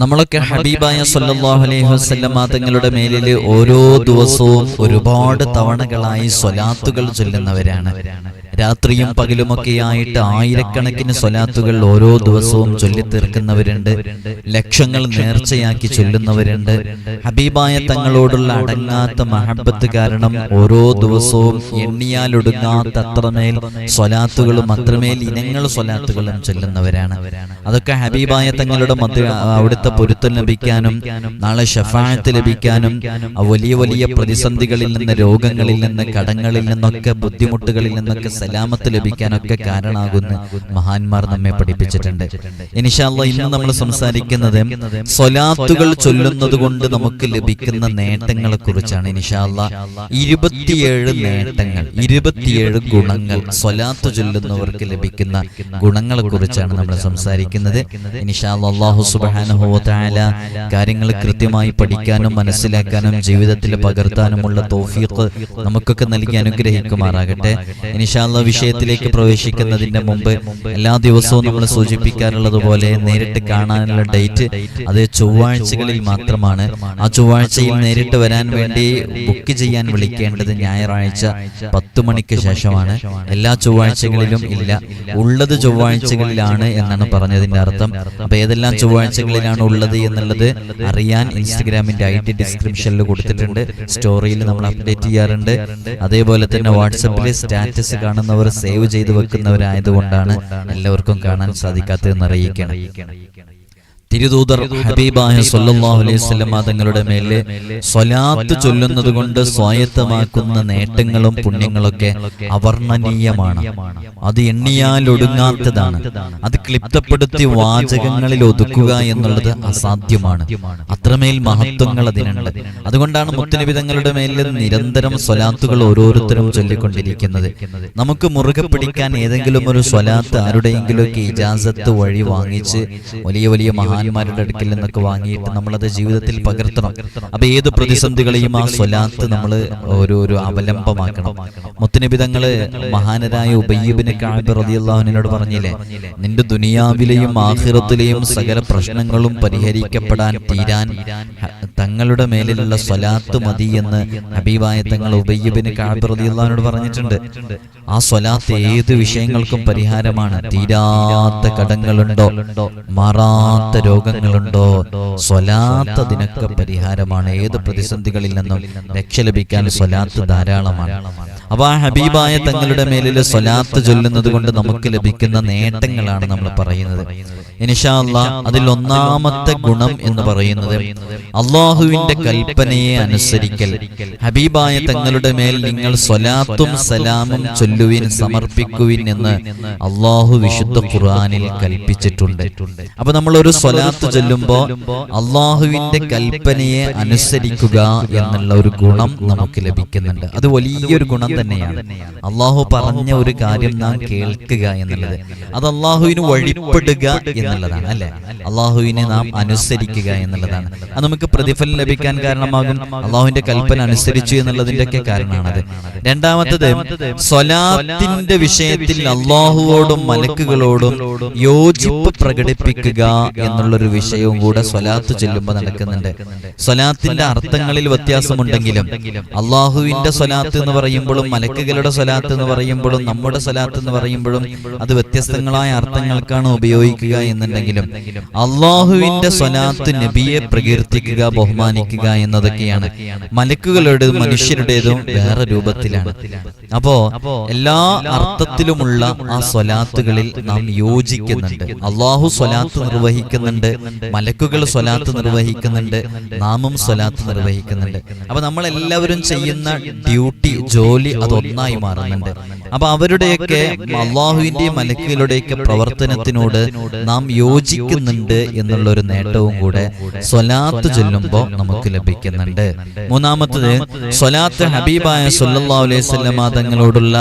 നമ്മളൊക്കെ ഹബീബായ സല്ലാഹു അലൈഹി വസല്ലമ തങ്ങളുടെ മേലിൽ ഓരോ ദിവസവും ഒരുപാട് തവണകളായി സ്വലാത്തുകൾ ചൊല്ലുന്നവരാണ്. രാത്രിയും പകലുമൊക്കെയായിട്ട് ആയിരക്കണക്കിന് സ്വലാത്തുകൾ ഓരോ ദിവസവും ചൊല്ലിത്തീർക്കുന്നവരുണ്ട് ലക്ഷങ്ങൾ നേർച്ചയാക്കി ചൊല്ലുന്നവരുണ്ട്. ഹബീബായ തങ്ങളോടുള്ള അടങ്ങാത്ത മഹബത്ത് കാരണം ഓരോ ദിവസവും എണ്ണിയാലൊടുങ്ങാത്ത അത്രമേൽ സ്വലാത്തുകളും അത്രമേൽ ഇനങ്ങൾ സ്വലാത്തുകളും ചൊല്ലുന്നവരാണ്. അതൊക്കെ ഹബീബായ തങ്ങളുടെ മധ്യ അവിടുത്തെ പൊരുത്തം ലഭിക്കാനും നാളെ ഷഫായത്ത് ലഭിക്കാനും വലിയ വലിയ പ്രതിസന്ധികളിൽ നിന്ന് രോഗങ്ങളിൽ നിന്ന് കടങ്ങളിൽ നിന്നൊക്കെ ബുദ്ധിമുട്ടുകളിൽ നിന്നൊക്കെ സലാമത്ത് ലഭിക്കാനൊക്കെ കാരണമാകുന്ന മഹാന്മാർ നമ്മെ പഠിപ്പിച്ചിട്ടുണ്ട്. ഇനിഷാല്ല ഇന്ന് നമ്മൾ സംസാരിക്കുന്നത് സ്വലാത്തുകൾ ചൊല്ലുന്നത് കൊണ്ട് നമുക്ക് ലഭിക്കുന്ന നേട്ടങ്ങളെ കുറിച്ചാണ് ഇനിഷാല്ല ഇരുപത്തിയേഴ് നേട്ടങ്ങൾ. ഇരുപത്തിയേഴ് ഗുണങ്ങൾ. സ്വലാത്ത് ചൊല്ലുന്നവർക്ക് ലഭിക്കുന്ന ഗുണങ്ങളെ കുറിച്ചാണ് നമ്മൾ സംസാരിക്കുന്നത്. ഇനിഷാല്ല അള്ളാഹു കാര്യങ്ങൾ കൃത്യമായി പഠിക്കാനും മനസ്സിലാക്കാനും ജീവിതത്തിൽ പകർത്താനുമുള്ള തോഫീഖ് നമുക്കൊക്കെ നൽകി അനുഗ്രഹിക്കുമാറാകട്ടെ. ഇനിഷാല്ല വിഷയത്തിലേക്ക് പ്രവേശിക്കുന്നതിന്റെ മുമ്പ് എല്ലാ ദിവസവും നമ്മൾ സൂചിപ്പിക്കാറുള്ളത് പോലെ നേരിട്ട് കാണാനുള്ള ഡേറ്റ് അത് ചൊവ്വാഴ്ചകളിൽ മാത്രമാണ്. ആ ചൊവ്വാഴ്ചയിൽ നേരിട്ട് വരാൻ വേണ്ടി ബുക്ക് ചെയ്യാൻ വിളിക്കേണ്ടത് ഞായറാഴ്ച പത്ത് മണിക്ക് ശേഷമാണ്. എല്ലാ ചൊവ്വാഴ്ചകളിലും ഇല്ല. ഉള്ളത് ചൊവ്വാഴ്ചകളിലാണ് എന്നാണ് പറഞ്ഞതിന്റെ അർത്ഥം. അപ്പൊ ഏതെല്ലാം ചൊവ്വാഴ്ചകളിലാണ് ഉള്ളത് എന്നുള്ളത് അറിയാൻ ഇൻസ്റ്റഗ്രാമിന്റെ ഐ ടി ഡിസ്ക്രിപ്ഷനിൽ കൊടുത്തിട്ടുണ്ട്. സ്റ്റോറിയിൽ നമ്മൾ അപ്ഡേറ്റ് ചെയ്യാറുണ്ട്. അതേപോലെ തന്നെ വാട്സപ്പിൽ സ്റ്റാറ്റസ് കാണുന്നവർ സേവ് ചെയ്തു വെക്കുന്നവരായതുകൊണ്ടാണ് എല്ലാവർക്കും കാണാൻ സാധിക്കാത്തതെന്ന് അറിയിക്കണം. തിരുദൂതർ ഹബീബായ സൊല്ലാഹു അലൈഹി വസല്ലമ തങ്ങളുടെ മേലെ സ്വലാത്ത് ചൊല്ലുന്നത് കൊണ്ട് സ്വായത്തമാക്കുന്ന നേട്ടങ്ങളും പുണ്യങ്ങളൊക്കെ അവർണനീയമാണ്. അത് എണ്ണിയാൽ ഒടുങ്ങാത്തതാണ് അത് ക്ലിപ്തപ്പെടുത്തി വാചകങ്ങളിൽ ഒതുക്കുക എന്നുള്ളത് അസാധ്യമാണ്. അത്രമേൽ മഹത്വങ്ങൾ അതിനുണ്ട്. അതുകൊണ്ടാണ് മുത്തനബി തങ്ങളുടെ മേലിൽ നിരന്തരം സ്വലാത്തുകൾ ഓരോരുത്തരും ചൊല്ലിക്കൊണ്ടിരിക്കുന്നത്. നമുക്ക് മുറുകെ പിടിക്കാൻ ഏതെങ്കിലും ഒരു സ്വലാത്ത് ആരുടെയെങ്കിലും ഒക്കെ ഇജാസത്ത് വഴി വാങ്ങിച്ച് വലിയ വലിയ മഹാന്മാരുടെ അടുക്കൽ നിന്നൊക്കെ വാങ്ങിയിട്ട് നമ്മളത് ജീവിതത്തിൽ പകർത്തണം. അപ്പൊ ഏത് പ്രതിസന്ധികളെയും ആ സ്വലാത്ത് നമ്മൾ ഒരു ഒരു അവലംബമാക്കണം. മുത്തനബി തങ്ങൾ മഹാനരായ ഉബയ്യബിന് കാബ് പറഞ്ഞില്ലേ? നിന്റെ ദുനിയാവിലെയും ആഹിറത്തിലെയും സകല പ്രശ്നങ്ങളും പരിഹരിക്കപ്പെടാൻ തീരാൻ തങ്ങളുടെ മേലിലുള്ള സ്വലാത്ത് മതി എന്ന് ഹബീബായ തങ്ങൾ ഉബയ്യബിന് കാബ് പറഞ്ഞിട്ടുണ്ട്. ആ സ്വലാത്ത് ഏത് വിഷയങ്ങൾക്കും പരിഹാരമാണ്. തീരാത്ത കടങ്ങളുണ്ടോ? മാറാത്ത രോഗങ്ങളുണ്ടോ? സ്വലാത്ത് അതിനൊക്കെ പരിഹാരമാണ്. ഏത് പ്രതിസന്ധികളിൽ നിന്നും രക്ഷ ലഭിക്കാൻ സ്വലാത്ത് ധാരാളമാണ്. അപ്പൊ ആ ഹബീബായ തങ്ങളുടെ മേലിൽ സ്വലാത്ത് ചൊല്ലുന്നത് കൊണ്ട് നമുക്ക് ലഭിക്കുന്ന നേട്ടങ്ങളാണ് നമ്മൾ പറയുന്നത്. ഇനിഷാല്ല അതിൽ ഒന്നാമത്തെ ഗുണം എന്ന് പറയുന്നത് അള്ളാഹുവിന്റെ കൽപ്പനയെ അനുസരിക്കൽ. ഹബീബായ തങ്ങളുടെ മേൽ നിങ്ങൾ സ്വലാത്തും സലാമും ചൊല്ലുവിൻ സമർപ്പിക്കുവിൻ എന്ന് അള്ളാഹു വിശുദ്ധ ഖുർആാനിൽ കൽപ്പിച്ചിട്ടുണ്ട്. അപ്പൊ നമ്മൾ ഒരു സ്വലാത്ത് ചൊല്ലുമ്പോ അള്ളാഹുവിന്റെ കൽപ്പനയെ അനുസരിക്കുക എന്നുള്ള ഒരു ഗുണം നമുക്ക് ലഭിക്കുന്നുണ്ട്. അത് വലിയൊരു ഗുണം തന്നെയാണ്. അള്ളാഹു പറഞ്ഞ ഒരു കാര്യം നാം കേൾക്കുക എന്നുള്ളത്. അത് അള്ളാഹുവിന് വഴിപ്പെടുക എന്നുള്ളതാണ് അല്ലെ? അള്ളാഹുവിനെ നാം അനുസരിക്കുക എന്നുള്ളതാണ്. അത് നമുക്ക് പ്രതിഫലം ലഭിക്കാൻ കാരണമാകും. അള്ളാഹുവിന്റെ കൽപ്പന അനുസരിച്ചു എന്നുള്ളതിന്റെ ഒക്കെ കാരണമാണത്. രണ്ടാമത്തത് സ്വലാത്തിന്റെ വിഷയത്തിൽ അള്ളാഹുവോടും മലക്കുകളോടും യോജിപ്പ് പ്രകടിപ്പിക്കുക എന്നുള്ളൊരു വിഷയവും കൂടെ സ്വലാത്ത് ചൊല്ലുമ്പോൾ നടക്കുന്നുണ്ട്. സ്വലാത്തിന്റെ അർത്ഥങ്ങളിൽ വ്യത്യാസമുണ്ടെങ്കിലും അള്ളാഹുവിന്റെ സ്വലാത്ത് എന്ന് പറയുമ്പോഴും മലക്കുകളുടെ സ്വലാത്ത് എന്ന് പറയുമ്പോഴും നമ്മുടെ സ്വലാത്ത് എന്ന് പറയുമ്പോഴും അത് വ്യത്യസ്തങ്ങളായ അർത്ഥങ്ങൾക്കാണ് ഉപയോഗിക്കുക എന്നുണ്ടെങ്കിലും അള്ളാഹുവിന്റെ സ്വലാത്ത് നബിയെ പ്രകീർത്തിക്കുക ബഹുമാനിക്കുക എന്നതൊക്കെയാണ്. മലക്കുകളുടേതും മനുഷ്യരുടേതും വേറെ രൂപത്തിലാണ്. അപ്പോ എല്ലാ അർത്ഥത്തിലുമുള്ള ആ സ്വലാത്തുകളിൽ നാം യോജിക്കുന്നുണ്ട്. അള്ളാഹു സ്വലാത്ത് നിർവഹിക്കുന്നുണ്ട് മലക്കുകൾ സ്വലാത്ത് നിർവഹിക്കുന്നുണ്ട് നാമും സ്വലാത്ത് നിർവഹിക്കുന്നുണ്ട്. അപ്പൊ നമ്മൾ എല്ലാവരും ചെയ്യുന്ന ഡ്യൂട്ടി ജോലി അതൊന്നായി മാറുന്നുണ്ട്. അപ്പൊ അവരുടെയൊക്കെ അള്ളാഹുവിന്റെയും മലക്കുകളുടെയൊക്കെ പ്രവർത്തനത്തിനോട് നാം യോജിക്കുന്നുണ്ട് എന്നുള്ള ഒരു നേട്ടവും കൂടെ സ്വലാത്ത് ചൊല്ലുമ്പോൾ നമുക്ക് ലഭിക്കുന്നുണ്ട്. മൂന്നാമത്തത് സ്വലാത്ത് ഹബീബായ സല്ലല്ലാഹു അലൈഹി വസല്ലമ തങ്ങളോടുള്ള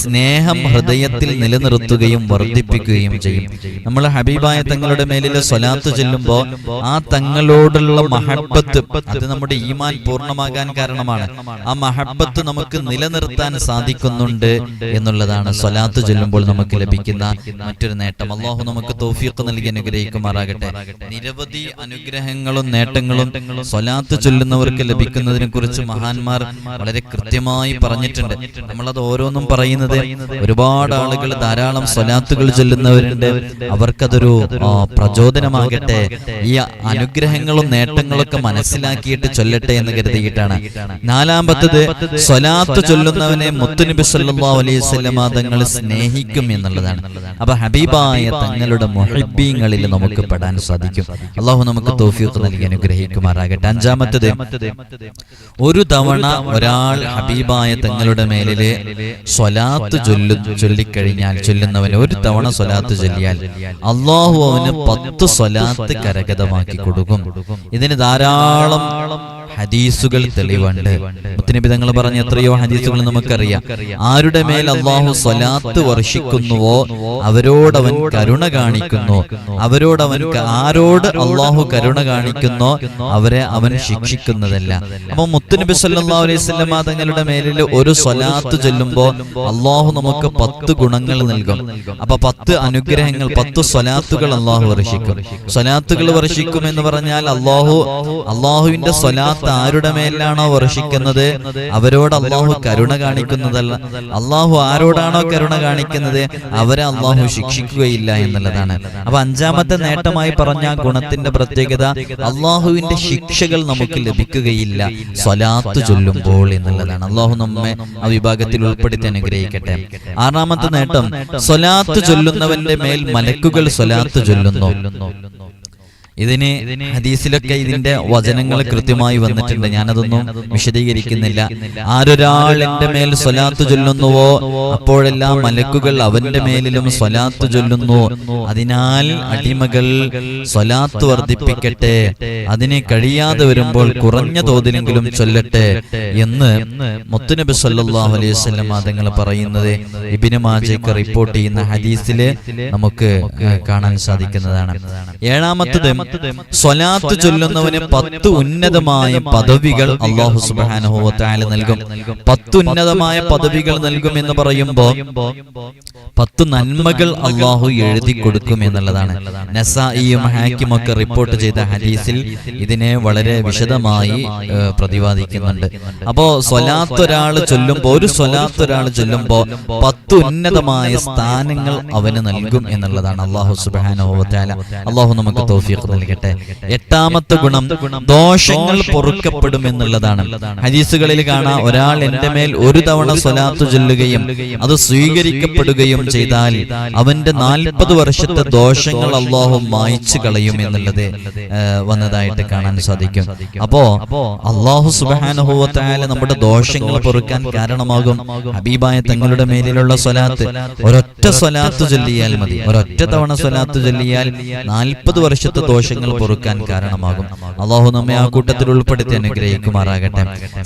സ്നേഹം ഹൃദയത്തിൽ നിലനിർത്തുകയും വർദ്ധിപ്പിക്കുകയും ചെയ്യും. നമ്മൾ ഹബീബായ തങ്ങളുടെ മേലിലെ സ്വലാത്ത് സ്വലാത്ത് ചെല്ലുമ്പോ ആ തങ്ങളോടുള്ള മഹബത്ത് അത് നമ്മുടെ ഈമാൻ പൂർണമാകാൻ കാരണമാണ്. ആ മഹബത്ത് നമുക്ക് നിലനിർത്താൻ സാധിക്കുന്നുണ്ട് എന്നുള്ളതാണ് സ്വലാത്ത് ചെല്ലുമ്പോൾ നമുക്ക് ലഭിക്കുന്ന മറ്റൊരു നേട്ടം. അള്ളാഹു നമുക്ക് തൗഫീഖ് നൽകി അനുഗ്രഹിക്കുമാറാകട്ടെ. നിരവധി അനുഗ്രഹങ്ങളും നേട്ടങ്ങളും സ്വലാത്ത് ചൊല്ലുന്നവർക്ക് ലഭിക്കുന്നതിനെ കുറിച്ച് മഹാന്മാർ വളരെ കൃത്യമായി പറഞ്ഞിട്ടുണ്ട്. നമ്മളത് ഓരോന്നും പറയുന്നത് ഒരുപാട് ആളുകൾ ധാരാളം സ്വലാത്തുകൾ ചൊല്ലുന്നവരുണ്ട്. അവർക്കതൊരു ആ, പ്രചോദനമാകട്ടെ ഈ അനുഗ്രഹങ്ങളും നേട്ടങ്ങളൊക്കെ മനസ്സിലാക്കിയിട്ട് ചൊല്ലട്ടെ എന്ന് കരുതിയിട്ടാണ്. നാലാമത്തത് സ്വലാത്ത് ചൊല്ലുന്നവനെ മുത്തുനബി സല്ലല്ലാഹു അലൈഹി വസല്ലമ തങ്ങൾ സ്നേഹിക്കും എന്നുള്ളതാണ്. അപ്പൊ ഹബീബായ തങ്ങളുടെ മൊഹബീങ്ങളിൽ നമുക്ക് പെടാൻ സാധിക്കും. അള്ളാഹു നമുക്ക് തൗഫീഖ് നൽകി അനുഗ്രഹിക്കുമാറാകട്ടെ. അഞ്ചാമത്തത് ഒരു തവണ ഒരാൾ ഹബീബായ തങ്ങളുടെ മേലിൽ സ്വലാത്ത് ചൊല്ലു ചൊല്ലിക്കഴിഞ്ഞാൽ ചൊല്ലുന്നവന് ഒരു തവണ സ്വലാത്ത് ചൊല്ലിയാൽ അള്ളാഹു അവന് പത്ത് സ്വലാത്ത് കരഗതമാക്കി കൊടുക്കും. ഇതിന് ധാരാളം ഹദീസുകൾ തെളിവുണ്ട് മുത്തനബിതങ്ങൾ പറഞ്ഞ എത്രയോ ഹദീസുകൾ നമുക്കറിയാം. ആരുടെ മേൽ അള്ളാഹു സ്വലാത്ത് വർഷിക്കുന്നുവോ അവരോടവൻ കരുണ കാണിക്കുന്നു. അവരോടവൻ ആരോട് അള്ളാഹു കരുണ കാണിക്കുന്നോ അവരെ അവൻ ശിക്ഷിക്കുന്നതല്ല. അപ്പൊ മുത്തുനബി സല്ലാ അലൈഹി വസല്ലമ തങ്ങളുടെ മേലിൽ ഒരു സ്വലാത്ത് ചൊല്ലുമ്പോൾ അള്ളാഹു നമുക്ക് പത്ത് ഗുണങ്ങൾ നൽകും. അപ്പൊ പത്ത് അനുഗ്രഹങ്ങൾ പത്ത് സ്വലാത്തുകൾ അള്ളാഹു വർഷിക്കും. സ്വലാത്തുകൾ വർഷിക്കും എന്ന് പറഞ്ഞാൽ അള്ളാഹു അള്ളാഹുവിന്റെ സ്വലാത്ത് ആരുടെ മേലിലാണോ വർഷിക്കുന്നത്? അവരോട് അള്ളാഹു കരുണ കാണിക്കുന്നതല്ല. അള്ളാഹു ആരോടാണോ കരുണ കാണിക്കുന്നത്? അവരെ അള്ളാഹു ശിക്ഷിക്കുകയില്ല എന്നുള്ളതാണ്. അപ്പൊ അഞ്ചാമത്തെ നേട്ടമായി പറഞ്ഞ ഗുണത്തിന്റെ പ്രത്യേകത അള്ളാഹുവിന്റെ ശിക്ഷകൾ നമുക്ക് ലഭിക്കുകയില്ല. സ്വലാത്ത് ചൊല്ലുമ്പോൾ എന്നുള്ളതാണ്. അള്ളാഹു നമ്മെ ആ വിഭാഗത്തിൽ ഉൾപ്പെടുത്തി അനുഗ്രഹിക്കട്ടെ. ആറാമത്തെ നേട്ടം സ്വലാത്ത് ചൊല്ലുന്നവന്റെ മേൽ മലക്കുകൾ സ്വലാത്ത് ചൊല്ലുന്നു. ഇതിന് ഹദീസിലൊക്കെ ഇതിന്റെ വചനങ്ങൾ കൃത്യമായി വന്നിട്ടുണ്ട്. ഞാനതൊന്നും വിശദീകരിക്കുന്നില്ല. ആരൊരാൾ എന്റെ മേൽ സ്വലാത്ത് ചൊല്ലുന്നുവോ? അപ്പോഴെല്ലാം മലക്കുകൾ അവന്റെ മേലിലും സ്വലാത്ത് ചൊല്ലുന്നു. അതിനാൽ അടിമകൾ സ്വലാത്ത് വർദ്ധിപ്പിക്കട്ടെ. അതിന് കഴിയാതെ വരുമ്പോൾ കുറഞ്ഞ തോതിലെങ്കിലും ചൊല്ലട്ടെ എന്ന് മുത്തുനബി സല്ലാഹു അലൈഹി വസല്ലം തങ്ങൾ പറയുന്നത് ഇബിന് മാജയ്ക്ക് റിപ്പോർട്ട് ചെയ്യുന്ന ഹദീസിൽ നമുക്ക് കാണാൻ സാധിക്കുന്നതാണ്. ഏഴാമത്തത് സ്വലാത്ത് ചൊല്ലുന്നവന് പത്ത് ഉന്നതമായ പദവികൾ അള്ളാഹു തആല നൽകും. പത്ത് ഉന്നതമായ പദവികൾ നൽകും എന്ന് പറയുമ്പോ പത്ത് നന്മകൾ അള്ളാഹു എഴുതി കൊടുക്കും എന്നുള്ളതാണ്. നസായിയും ഹാക്കിം ഒക്കെ റിപ്പോർട്ട് ചെയ്ത ഹദീസിൽ ഇതിനെ വളരെ വിശദമായി പ്രതിപാദിക്കുന്നുണ്ട്. അപ്പോ സ്വലാത്ത് ഒരാൾ ചൊല്ലുമ്പോ ഒരു സ്വലാത്ത് ഒരാൾ ചൊല്ലുമ്പോ പത്ത് ഉന്നതമായ സ്ഥാനങ്ങൾ അവന് നൽകും എന്നുള്ളതാണ്. അള്ളാഹു സുബാനുഭവത്താല അള്ളാഹു നമുക്ക് തൗഫീഖ് നൽകട്ടെ. എട്ടാമത്തെ ഗുണം ദോഷങ്ങൾ പൊറുക്കപ്പെടും എന്നുള്ളതാണ് ഹദീസുകളിൽ കാണാം ഒരാൾ എന്റെ മേൽ ഒരു തവണ സ്വലാത്തു ചൊല്ലുകയും അത് സ്വീകരിക്കപ്പെടുകയും ചെയ്താൽ അവന്റെ നാൽപ്പത് വർഷത്തെ ദോഷങ്ങൾ അള്ളാഹു മായ്ച്ചു കളയും എന്നുള്ളത് വന്നതായിട്ട് കാണാൻ സാധിക്കും. അപ്പോ അള്ളാഹു സുബാനുഭവത്തായ നമ്മുടെ ദോഷങ്ങൾ പൊറുക്കാൻ കാരണമാകും. ഹബീബായ തങ്ങളുടെ മേലിലുള്ള സ്വലാത്ത് ഒരൊറ്റ സ്വലാത്ത് ചൊല്ലിയാൽ മതി. ഒരൊറ്റ തവണ സ്വലാത്ത് ചൊല്ലിയാൽ നാൽപ്പത് വർഷത്തെ ദോഷങ്ങൾ പൊറുക്കാൻ കാരണമാകും. അള്ളാഹു നമ്മെ ആ കൂട്ടത്തിൽ ഉൾപ്പെടുത്തി അനുഗ്രഹിക്കുമാറാകട്ടെ.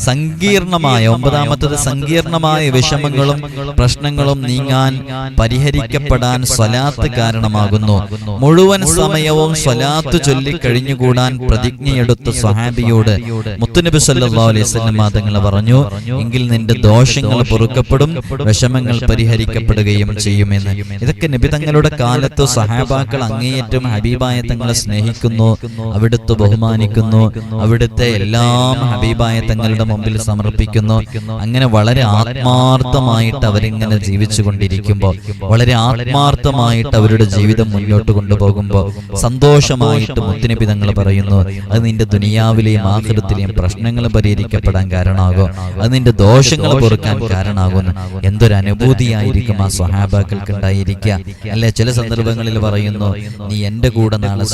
സങ്കീർണമായ ഒമ്പതാമത്തത് സങ്കീർണമായ വിഷമങ്ങളും പ്രശ്നങ്ങളും നീങ്ങാൻ പരിഹരിക്കപ്പെടാൻ സ്വലാത്ത് കാരണമാകുന്നു. മുഴുവൻ സമയവും സ്വലാത്ത് ചൊല്ലി കഴിഞ്ഞുകൂടാൻ പ്രതിജ്ഞയെടുത്ത സ്വഹാബിയോട് മുത്തുനബി സല്ലാ അലൈഹി മാതങ്ങൾ തങ്ങൾ പറഞ്ഞു എങ്കിൽ നിന്റെ ദോഷങ്ങൾ പൊറുക്കപ്പെടും വിഷമങ്ങൾ പരിഹരിക്കപ്പെടുകയും ചെയ്യുമെന്ന്. ഇതൊക്കെ നബി തങ്ങളുടെ കാലത്ത് സഹാബാക്കൾ അങ്ങേയറ്റം ഹബീബായ തങ്ങളെ സ്നേഹിക്കുന്നു അവിടുത്തെ ബഹുമാനിക്കുന്നു അവിടുത്തെ എല്ലാം ഹബീബായ തങ്ങളുടെ മുമ്പിൽ സമർപ്പിക്കുന്നു. അങ്ങനെ വളരെ ആത്മാർത്ഥമായിട്ട് അവരിങ്ങനെ ജീവിച്ചു കൊണ്ടിരിക്കുമ്പോൾ വളരെ ആത്മാർത്ഥമായിട്ട് അവരുടെ ജീവിതം മുന്നോട്ട് കൊണ്ടുപോകുമ്പോൾ സന്തോഷമായിട്ട് മുത്തിനബി തങ്ങൾ പറയുന്നു അത് നിന്റെ ദുനിയാവിലെയും ആഹൃത്തിലെയും പ്രശ്നങ്ങൾ പരിഹരിക്കപ്പെടാൻ കാരണമാകും. അത് നിന്റെ ദോഷങ്ങൾ പൊറുക്കാൻ കാരണമാകുന്നു എന്തൊരു അനുഭൂതിയായിരിക്കും ആ സ്വഹാബാക്കൾക്ക് ഉണ്ടായിരിക്കുക. അല്ലെ ചില സന്ദർഭങ്ങളിൽ പറയുന്നു നീ എന്റെ കൂടെ നാളെ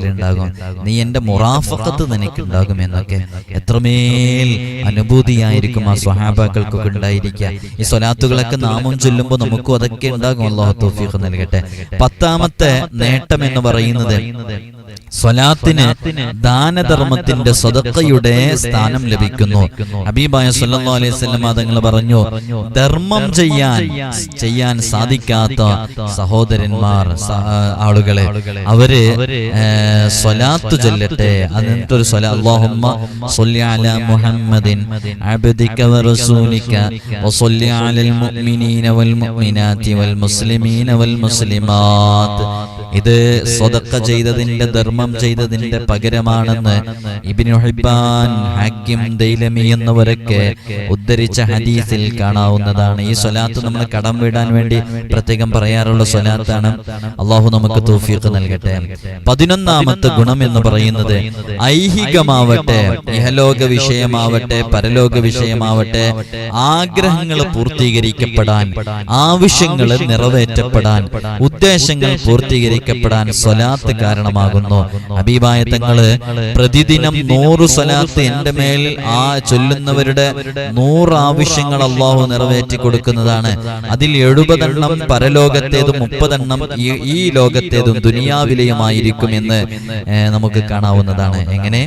സ്വർഗത്തിലുണ്ടാകും നീ എന്റെ മുറാഫക്കത്ത് നിനക്കുണ്ടാകും എന്നൊക്കെ എത്രമേൽ അനുഭൂതിയായിരിക്കും ആ സ്വഹാബാക്കൾക്കൊക്കെ ഉണ്ടായിരിക്കുക ഈ സ്വലാത്തുകളൊക്കെ നാമം ചൊല്ലുമ്പോൾ നമുക്കും അതൊക്കെ ഉണ്ടാകും. അള്ളാഹു തൗഫീഖ് നൽകട്ടെ. പത്താമത്തെ നേട്ടം എന്ന് പറയുന്നത് സ്വലാത്തിന് ദാനധർമ്മത്തിന്റെ സ്വതക്കയുടെ സ്ഥാനം ലഭിക്കുന്നു. ഹബീബായ സല്ലല്ലാഹു അലൈഹി തങ്ങൾ പറഞ്ഞു ധർമ്മം ചെയ്യാൻ ചെയ്യാൻ സാധിക്കാത്ത സഹോദരന്മാർ ആളുകളെ അവർ സ്വലാത്തു ചൊല്ലട്ടെ. ഒരു സ്വലാ മുസ്ലിമാത്ത്. ഇത് സ്വതക്ക ചെയ്തതിന്റെ ധർമ്മം ചെയ്തതിന്റെ പകരമാണെന്ന് ഇബ്നു ഹാക്കിം ദൈലമി എന്നിവരൊക്കെ ഉദ്ധരിച്ച ഹദീസിൽ കാണാവുന്നതാണ്. ഈ സ്വലാത്ത് നമ്മൾ കടം വിടാൻ വേണ്ടി പ്രത്യേകം പറയാറുള്ള സ്വലാത്താണ്. അള്ളാഹു നമുക്ക് തൗഫീഖ് നൽകട്ടെ. പതിനൊന്നാമത്തെ ഗുണം എന്ന് പറയുന്നത് ഐഹികമാവട്ടെ ഇഹലോക വിഷയമാവട്ടെ പരലോക വിഷയമാവട്ടെ ആഗ്രഹങ്ങൾ പൂർത്തീകരിക്കപ്പെടാൻ ആവശ്യങ്ങൾ നിറവേറ്റപ്പെടാൻ ഉദ്ദേശങ്ങൾ പൂർത്തീകരിക്കപ്പെടാൻ സ്വലാത്ത് കാരണമാകുന്നു. ഹബീബായ തങ്ങൾ പ്രതിദിനം നൂറ് സ്വലാത്ത് എന്റെ മേൽ ആ ചൊല്ലുന്നവരുടെ നൂറ് ആവശ്യങ്ങൾ അള്ളാഹു നിറവേറ്റി കൊടുക്കുന്നതാണ്. അതിൽ എഴുപതെണ്ണം പരലോകത്തേതും മുപ്പതെണ്ണം ഈ ഈ ലോകത്തേതും ദുനിയാവിലെയുമായിരിക്കും എന്ന് നമുക്ക് കാണാവുന്നതാണ്. എങ്ങനെ?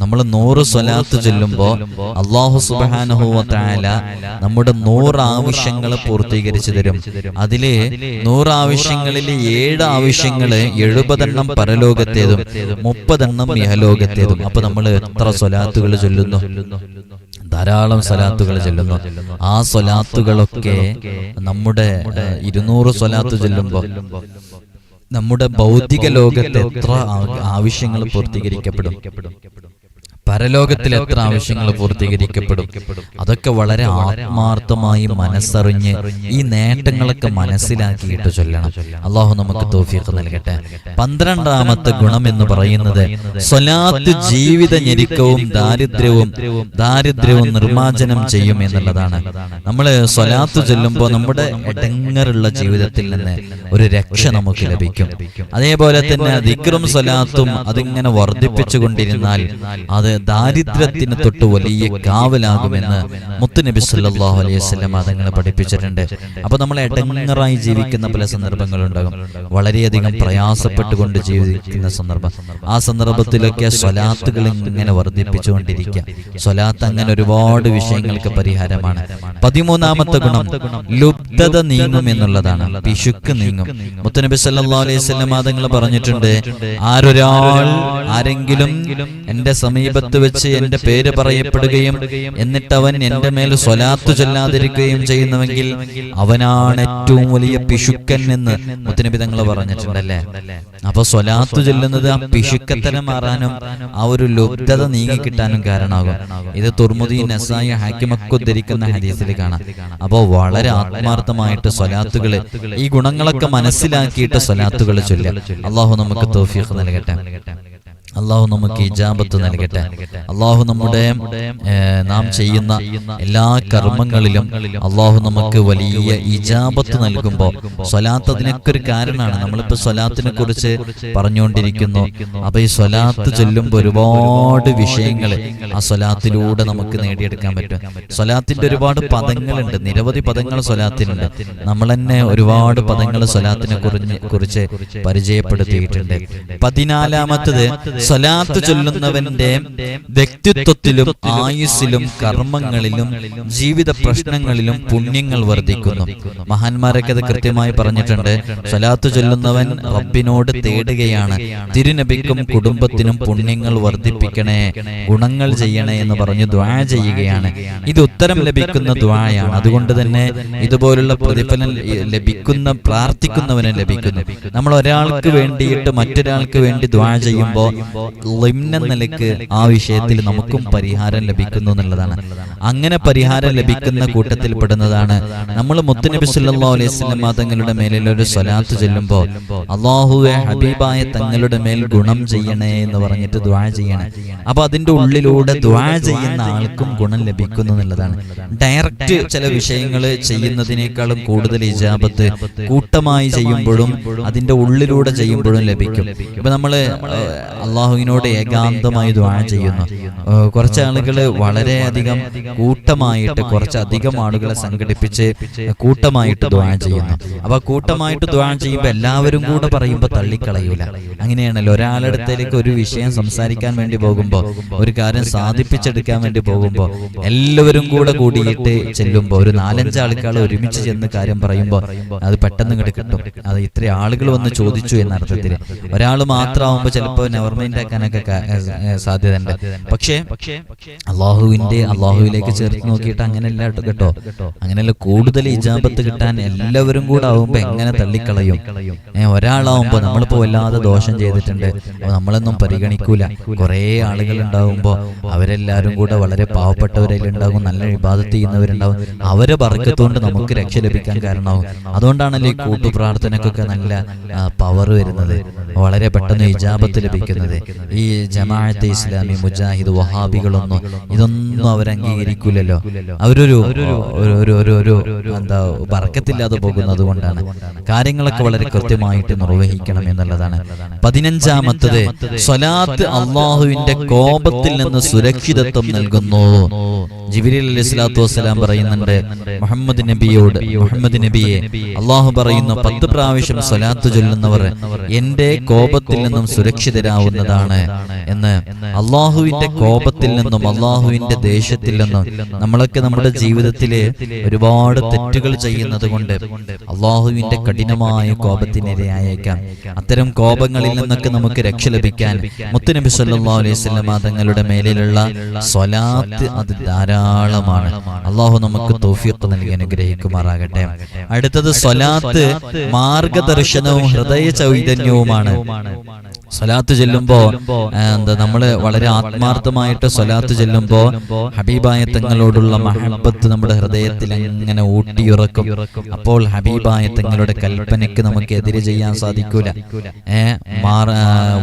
നമ്മൾ നൂറ് സ്വലാത്ത് ചൊല്ലുമ്പോ അള്ളാഹു സുബാനുഹൂവത്തായ നമ്മുടെ നൂറ് ആവശ്യങ്ങൾ പൂർത്തീകരിച്ചു തരും. അതിൽ നൂറ് ആവശ്യങ്ങളിൽ ഏഴ് ആവശ്യങ്ങൾ എഴുപതെണ്ണം പരലോകത്തേതും മുപ്പതെണ്ണം ഇഹലോകത്തേതും. അപ്പൊ നമ്മൾ എത്ര സ്വലാത്തുകൾ ചൊല്ലുന്നു? ധാരാളം സ്വലാത്തുകൾ ചൊല്ലുന്നു. ആ സ്വലാത്തുകളൊക്കെ നമ്മുടെ ഇരുന്നൂറ് സ്വലാത്ത് ചൊല്ലുമ്പോ നമ്മുടെ ഭൗതിക ലോകത്തെ എത്ര ആവശ്യങ്ങൾ പൂർത്തീകരിക്കപ്പെടും? പരലോകത്തിൽ എത്ര ആവശ്യങ്ങൾ പൂർത്തീകരിക്കപ്പെടും? അതൊക്കെ വളരെ ആത്മാർത്ഥമായി മനസ്സറിഞ്ഞ് ഈ നേട്ടങ്ങളൊക്കെ മനസ്സിലാക്കിയിട്ട് ചൊല്ലണം. അള്ളാഹു നമുക്ക് തോഫിയൊക്കെ നൽകട്ടെ. പന്ത്രണ്ടാമത്തെ ഗുണം എന്ന് പറയുന്നത് സ്വലാത്ത് ജീവിത ഞെരുക്കവും ദാരിദ്ര്യവും ദാരിദ്ര്യവും നിർമ്മാർജനം ചെയ്യും എന്നുള്ളതാണ്. നമ്മൾ സ്വലാത്ത് ചൊല്ലുമ്പോൾ നമ്മുടെ ഇടങ്ങറുള്ള ജീവിതത്തിൽ നിന്ന് ഒരു രക്ഷ നമുക്ക് ലഭിക്കും. അതേപോലെ തന്നെ ദിക്റും സ്വലാത്തും അതിങ്ങനെ വർദ്ധിപ്പിച്ചുകൊണ്ടിരുന്നാൽ അത് ദാരിദ്ര്യത്തിന് തൊട്ട് വലിയ കാവലാകുമെന്ന് മുത്തുനബി സല്ലാഹു അലൈഹി സ്വലം അതങ്ങനെ പഠിപ്പിച്ചിട്ടുണ്ട്. അപ്പൊ നമ്മൾ എടങ്ങറായി ജീവിക്കുന്ന പല സന്ദർഭങ്ങളുണ്ടാകും. വളരെയധികം പ്രയാസപ്പെട്ടുകൊണ്ട് ജീവിക്കുന്ന സന്ദർഭം. ആ സന്ദർഭത്തിലൊക്കെ സ്വലാത്തുകൾ ഇങ്ങനെ വർദ്ധിപ്പിച്ചുകൊണ്ടിരിക്കുക. സ്വലാത്ത് അങ്ങനെ ഒരുപാട് വിഷയങ്ങൾക്ക് പരിഹാരമാണ്. പതിമൂന്നാമത്തെ ഗുണം ലുബ്ധത നീങ്ങും എന്നുള്ളതാണ്. പിശുക്ക് നീങ്ങും. മുത്തനബി സല്ലാ അലൈഹി സ്വലം അതങ്ങൾ പറഞ്ഞിട്ടുണ്ട് ആരൊരാൾ ആരെങ്കിലും എന്റെ സമീപത്ത് വെച്ച് എന്റെ പേര് പറയപ്പെടുകയും എന്നിട്ട് അവൻ എന്റെ മേൽ സ്വലാത്തു ചൊല്ലാതിരിക്കുകയും ചെയ്യുന്നുവെങ്കിൽ അവനാണ് ഏറ്റവും വലിയ പിശുക്കൻ എന്ന് മുത്തനബി തങ്ങൾ പറഞ്ഞിട്ടുണ്ടല്ലേ? അപ്പൊ സ്വലാത്തു ചൊല്ലുന്നത് ആ പിശുക്കത്തനം മാറാനും ആ ഒരു ലുബ്ധത നീങ്ങിക്കിട്ടാനും കാരണമാകും. ഇത് തുർമുദി നസായി ഹാക്കിമൊക്കെ ഉദ്ധരിക്കുന്ന ഹദീസിൽ കാണാം. അപ്പോൾ വളരെ ആത്മാർത്ഥമായിട്ട് സ്വലാത്തുകൾ ഈ ഗുണങ്ങളൊക്കെ മനസ്സിലാക്കിയിട്ട് സ്വലാത്തുകൾ ചൊല്ലുക. അള്ളാഹു നമുക്ക് തോഫിയൊക്കെ നൽകട്ടെ. അള്ളാഹു നമുക്ക് ഇജാബത്ത് നൽകട്ടെ. അള്ളാഹു നമ്മുടെ നാം ചെയ്യുന്ന എല്ലാ കർമ്മങ്ങളിലും അള്ളാഹു നമുക്ക് വലിയ ഇജാബത്ത് നൽകുമ്പോൾ സ്വലാത്ത് അതിനൊക്കെ ഒരു കാരണമാണ്. നമ്മളിപ്പോ സ്വലാത്തിനെ കുറിച്ച് പറഞ്ഞുകൊണ്ടിരിക്കുന്നു. അപ്പൊ ഈ സ്വലാത്ത് ചൊല്ലുമ്പോൾ ഒരുപാട് വിഷയങ്ങൾ ആ സ്വലാത്തിലൂടെ നമുക്ക് നേടിയെടുക്കാൻ പറ്റും. സ്വലാത്തിന്റെ ഒരുപാട് പദങ്ങളുണ്ട്. നിരവധി പദങ്ങൾ സ്വലാത്തിനുണ്ട്. നമ്മൾ തന്നെ ഒരുപാട് പദങ്ങൾ സ്വലാത്തിനെ കുറിച്ച് പരിചയപ്പെടുത്തിയിട്ടുണ്ട്. പതിനാലാമത്തത് സ്വലാത്ത് ചൊല്ലുന്നവന്റെ വ്യക്തിത്വത്തിലും ആയുസ്സിലും കർമ്മങ്ങളിലും ജീവിത പ്രശ്നങ്ങളിലും പുണ്യങ്ങൾ വർദ്ധിക്കുന്നു. മഹാന്മാരൊക്കെ അത് കൃത്യമായി പറഞ്ഞിട്ടുണ്ട്. സ്വലാത്ത് ചൊല്ലുന്നവൻ റബ്ബിനോട് തേടുകയാണ്. തിരുനബിക്കും കുടുംബത്തിനും പുണ്യങ്ങൾ വർദ്ധിപ്പിക്കണേ. ഗുണങ്ങൾ ചെയ്യണേ എന്ന് പറഞ്ഞ് ദ്വാ ചെയ്യുകയാണ്. ഇത് ഉത്തരം ലഭിക്കുന്ന ദ്വായാണ് അതുകൊണ്ട് തന്നെ ഇതുപോലുള്ള പ്രതിഫലം ലഭിക്കുന്ന പ്രാർത്ഥിക്കുന്നവന് ലഭിക്കുന്നു. നമ്മൾ ഒരാൾക്ക് വേണ്ടിയിട്ട് മറ്റൊരാൾക്ക് വേണ്ടി ദ്വാ ചെയ്യുമ്പോൾ ലിംന നിലയ്ക്ക് ആ വിഷയത്തിൽ നമുക്കും പരിഹാരം ലഭിക്കുന്നു എന്നുള്ളതാണ്. അങ്ങനെ പരിഹാരം ലഭിക്കുന്ന കൂട്ടത്തിൽ പെടുന്നതാണ്. നമ്മൾ മുത്തുനബി സല്ലല്ലാഹു അലൈഹി വസല്ലം തങ്ങളുടെ മേലിൽ ഒരു സ്വലാത്ത് ചെല്ലുമ്പോൾ അള്ളാഹുവെ ഹബീബായ തങ്ങളുടെ മേൽ ഗുണം ചെയ്യണേ എന്ന് പറഞ്ഞിട്ട് ദ്വാ ചെയ്യണേ. അപ്പൊ അതിന്റെ ഉള്ളിലൂടെ ദ്വാ ചെയ്യുന്ന ആൾക്കും ഗുണം ലഭിക്കുന്നു എന്നുള്ളതാണ്. ഡയറക്റ്റ് ചില വിഷയങ്ങൾ ചെയ്യുന്നതിനേക്കാളും കൂടുതൽ ഇജാബത്ത് കൂട്ടമായി ചെയ്യുമ്പോഴും അതിന്റെ ഉള്ളിലൂടെ ചെയ്യുമ്പോഴും ലഭിക്കും. ഇപ്പൊ നമ്മൾ അള്ളാഹുവിനോട് ഏകാന്തമായി ദ്വാരം ചെയ്യുന്നു. കുറച്ച് ആളുകൾ വളരെയധികം കൂട്ടമായിട്ട് കുറച്ചധികം ആളുകളെ സംഘടിപ്പിച്ച് കൂട്ടമായിട്ട് ദ്വാരം ചെയ്യുന്നു. അപ്പൊ കൂട്ടമായിട്ട് ദ്വാരം ചെയ്യുമ്പോൾ എല്ലാവരും കൂടെ പറയുമ്പോൾ തള്ളിക്കളയൂല. അങ്ങനെയാണല്ലോ. ഒരാളടുത്തേക്ക് ഒരു വിഷയം സംസാരിക്കാൻ വേണ്ടി പോകുമ്പോൾ ഒരു കാര്യം സാധിപ്പിച്ചെടുക്കാൻ വേണ്ടി പോകുമ്പോൾ എല്ലാവരും കൂടെ കൂടിയിട്ട് ചെല്ലുമ്പോൾ ഒരു നാലഞ്ച് ആൾക്കാൾ ഒരുമിച്ച് ചെന്ന് കാര്യം പറയുമ്പോൾ അത് പെട്ടെന്ന് ഇങ്ങോട്ട് കിട്ടും. അത് ഇത്ര ആളുകൾ വന്ന് ചോദിച്ചു എന്ന അർത്ഥത്തിൽ ഒരാൾ മാത്രമാകുമ്പോൾ ചിലപ്പോൾ നെവർ മൈൻഡ് സാധ്യത ഏ, പക്ഷേ അള്ളാഹുവിന്റെ അള്ളാഹുവിലേക്ക് ചേർത്ത് നോക്കിയിട്ട് അങ്ങനെയല്ല കേട്ടോ. അങ്ങനെയല്ല കൂടുതൽ ഇജാബത്ത് കിട്ടാൻ എല്ലാവരും കൂടെ ആവുമ്പോ എങ്ങനെ തള്ളിക്കളയും? ഏ, ഒരാളാവുമ്പോ നമ്മളിപ്പോ വല്ലാതെ ദോഷം ചെയ്തിട്ടുണ്ട്. അപ്പൊ നമ്മളൊന്നും പരിഗണിക്കൂല. കുറേ ആളുകൾ ഉണ്ടാവുമ്പോ അവരെല്ലാരും കൂടെ വളരെ പാവപ്പെട്ടവരെല്ലാം ഉണ്ടാകും. നല്ല വിവാദത്ത് ചെയ്യുന്നവരുണ്ടാവും അവരെ ബർക്കത്തുകൊണ്ട് നമുക്ക് രക്ഷ ലഭിക്കാൻ കാരണമാവും അതുകൊണ്ടാണല്ലോ ഈ കൂട്ടുപ്രാർത്ഥനക്കൊക്കെ നല്ല പവർ വരുന്നത്. വളരെ പെട്ടെന്ന് ഇജാബത്ത് ലഭിക്കുന്നത്. ഈ ജമാഅത്തെ ഇസ്ലാമി മുജാഹിദ് വഹാബികളൊന്നും ഇതൊന്നും അവർ അംഗീകരിക്കില്ലല്ലോ അവരൊരു ഒരു ഒരു ഒരു എന്താ ബർക്കത്തില്ലാതെ പോകുന്നത് കൊണ്ടാണ്. കാര്യങ്ങളൊക്കെ വളരെ കൃത്യമായിട്ട് നിർവഹിക്കണം എന്നുള്ളതാണ്. പതിനഞ്ചാമത്തത് സ്വലാത്ത് അള്ളാഹുവിന്റെ കോപത്തിൽ നിന്ന് സുരക്ഷിതത്വം നൽകുന്നു. ജിബിരി അലി സ്വലാത്തു വസ്സലാം പറയുന്നുണ്ട്. മുഹമ്മദ് നബിയോട് മുഹമ്മദ് നബിയെ അള്ളാഹു പറയുന്നു പത്ത് പ്രാവശ്യം സ്വലാത്ത് ചൊല്ലുന്നവർ എന്റെ കോപത്തിൽ നിന്നും സുരക്ഷിതരാവുന്നതാണ് എന്ന് അള്ളാഹുവിന്റെ കോപത്തിൽ നിന്നും അള്ളാഹുവിന്റെ ദേഷ്യത്തിൽ നിന്നും നമ്മളൊക്കെ നമ്മുടെ ജീവിതത്തിൽ ഒരുപാട് തെറ്റുകൾ ചെയ്യുന്നത് കൊണ്ട് അള്ളാഹുവിന്റെ കഠിനമായ കോപത്തിനിരയായേക്കാം. അത്തരം കോപങ്ങളിൽ നിന്നൊക്കെ നമുക്ക് രക്ഷ ലഭിക്കാൻ മുത്തുനബി സല്ലാ അലൈഹി വസല്ലം തങ്ങളുടെ മേലിലുള്ള സ്വലാത്ത് അത് ധാരാളമാണ്. അള്ളാഹു നമുക്ക് തൗഫീഖ് നൽകി അനുഗ്രഹിക്കുമാറാകട്ടെ. അടുത്തത് സ്വലാത്ത് മാർഗദർശനവും ഹൃദയ ചൈതന്യവുമാണ് സ്വലാത്ത് ചെല്ലുമ്പോ എന്താ നമ്മൾ വളരെ ആത്മാർത്ഥമായിട്ട് സ്വലാത്ത് ചെല്ലുമ്പോ ഹബീബായ തങ്ങളോടുള്ള മഹബത്ത് നമ്മുടെ ഹൃദയത്തിൽ എങ്ങനെ ഊട്ടിയുറക്കും. അപ്പോൾ ഹബീബായ തങ്ങളുടെ കൽപ്പനയ്ക്ക് നമുക്ക് എതിരെ ചെയ്യാൻ സാധിക്കൂല. ഏർ